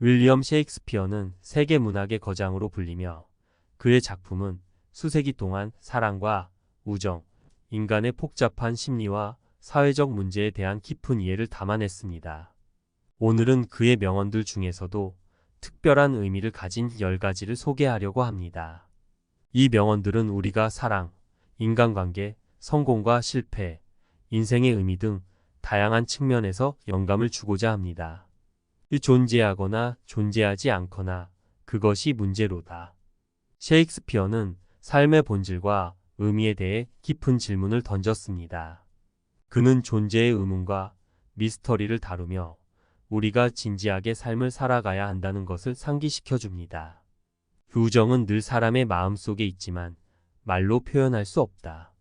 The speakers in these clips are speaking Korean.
윌리엄 셰익스피어는 세계 문학의 거장으로 불리며 그의 작품은 수세기 동안 사랑과 우정, 인간의 복잡한 심리와 사회적 문제에 대한 깊은 이해를 담아냈습니다. 오늘은 그의 명언들 중에서도 특별한 의미를 가진 10가지를 소개하려고 합니다. 이 명언들은 우리가 사랑, 인간관계, 성공과 실패, 인생의 의미 등 다양한 측면에서 영감을 주고자 합니다. 존재하거나 존재하지 않거나 그것이 문제로다. 셰익스피어는 삶의 본질과 의미에 대해 깊은 질문을 던졌습니다. 그는 존재의 의문과 미스터리를 다루며 우리가 진지하게 삶을 살아가야 한다는 것을 상기시켜 줍니다. 우정은 늘 사람의 마음 속에 있지만 말로 표현할 수 없다.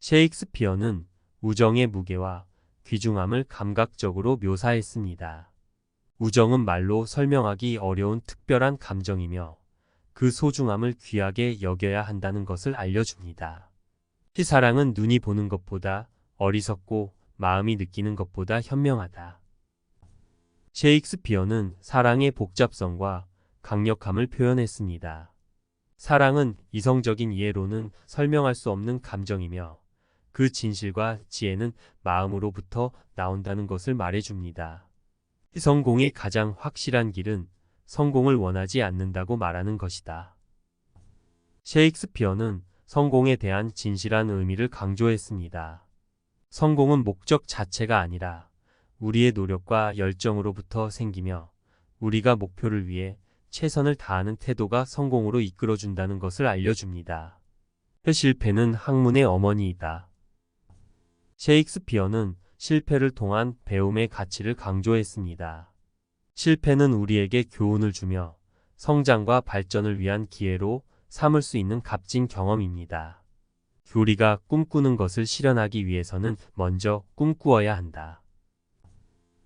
셰익스피어는 우정의 무게와 귀중함을 감각적으로 묘사했습니다. 우정은 말로 설명하기 어려운 특별한 감정이며 그 소중함을 귀하게 여겨야 한다는 것을 알려줍니다. 이 사랑은 눈이 보는 것보다 어리석고 마음이 느끼는 것보다 현명하다. 셰익스피어는 사랑의 복잡성과 강력함을 표현했습니다. 사랑은 이성적인 이해로는 설명할 수 없는 감정이며 그 진실과 지혜는 마음으로부터 나온다는 것을 말해줍니다. 성공의 가장 확실한 길은 성공을 원하지 않는다고 말하는 것이다. 셰익스피어는 성공에 대한 진실한 의미를 강조했습니다. 성공은 목적 자체가 아니라 우리의 노력과 열정으로부터 생기며 우리가 목표를 위해 최선을 다하는 태도가 성공으로 이끌어준다는 것을 알려줍니다. 실패는 학문의 어머니이다. 셰익스피어는 실패를 통한 배움의 가치를 강조했습니다. 실패는 우리에게 교훈을 주며 성장과 발전을 위한 기회로 삼을 수 있는 값진 경험입니다. 우리가 꿈꾸는 것을 실현하기 위해서는 먼저 꿈꾸어야 한다.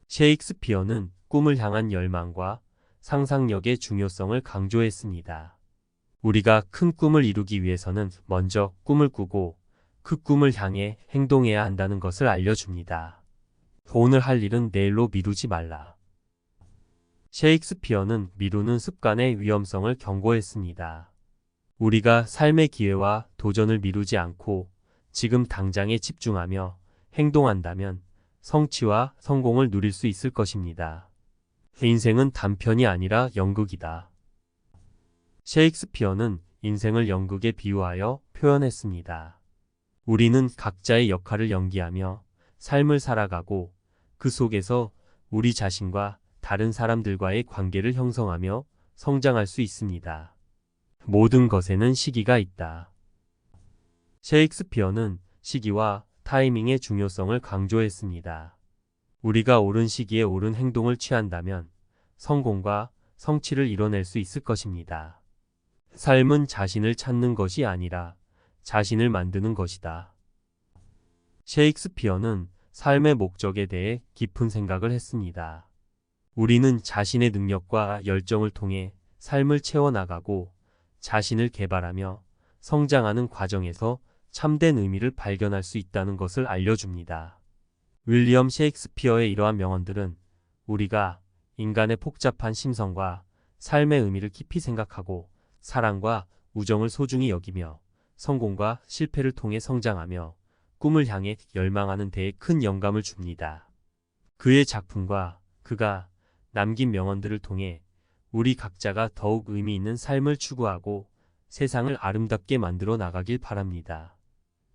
셰익스피어는 꿈을 향한 열망과 상상력의 중요성을 강조했습니다. 우리가 큰 꿈을 이루기 위해서는 먼저 꿈을 꾸고 그 꿈을 향해 행동해야 한다는 것을 알려줍니다. 오늘 할 일은 내일로 미루지 말라. 셰익스피어는 미루는 습관의 위험성을 경고했습니다. 우리가 삶의 기회와 도전을 미루지 않고 지금 당장에 집중하며 행동한다면 성취와 성공을 누릴 수 있을 것입니다. 인생은 단편이 아니라 연극이다. 셰익스피어는 인생을 연극에 비유하여 표현했습니다. 우리는 각자의 역할을 연기하며 삶을 살아가고 그 속에서 우리 자신과 다른 사람들과의 관계를 형성하며 성장할 수 있습니다. 모든 것에는 시기가 있다. 셰익스피어는 시기와 타이밍의 중요성을 강조했습니다. 우리가 옳은 시기에 옳은 행동을 취한다면 성공과 성취를 이뤄낼 수 있을 것입니다. 삶은 자신을 찾는 것이 아니라 자신을 만드는 것이다. 셰익스피어는 삶의 목적에 대해 깊은 생각을 했습니다. 우리는 자신의 능력과 열정을 통해 삶을 채워나가고 자신을 개발하며 성장하는 과정에서 참된 의미를 발견할 수 있다는 것을 알려줍니다. 윌리엄 셰익스피어의 이러한 명언들은 우리가 인간의 복잡한 심성과 삶의 의미를 깊이 생각하고 사랑과 우정을 소중히 여기며 성공과 실패를 통해 성장하며 꿈을 향해 열망하는 데에 큰 영감을 줍니다. 그의 작품과 그가 남긴 명언들을 통해 우리 각자가 더욱 의미 있는 삶을 추구하고 세상을 아름답게 만들어 나가길 바랍니다.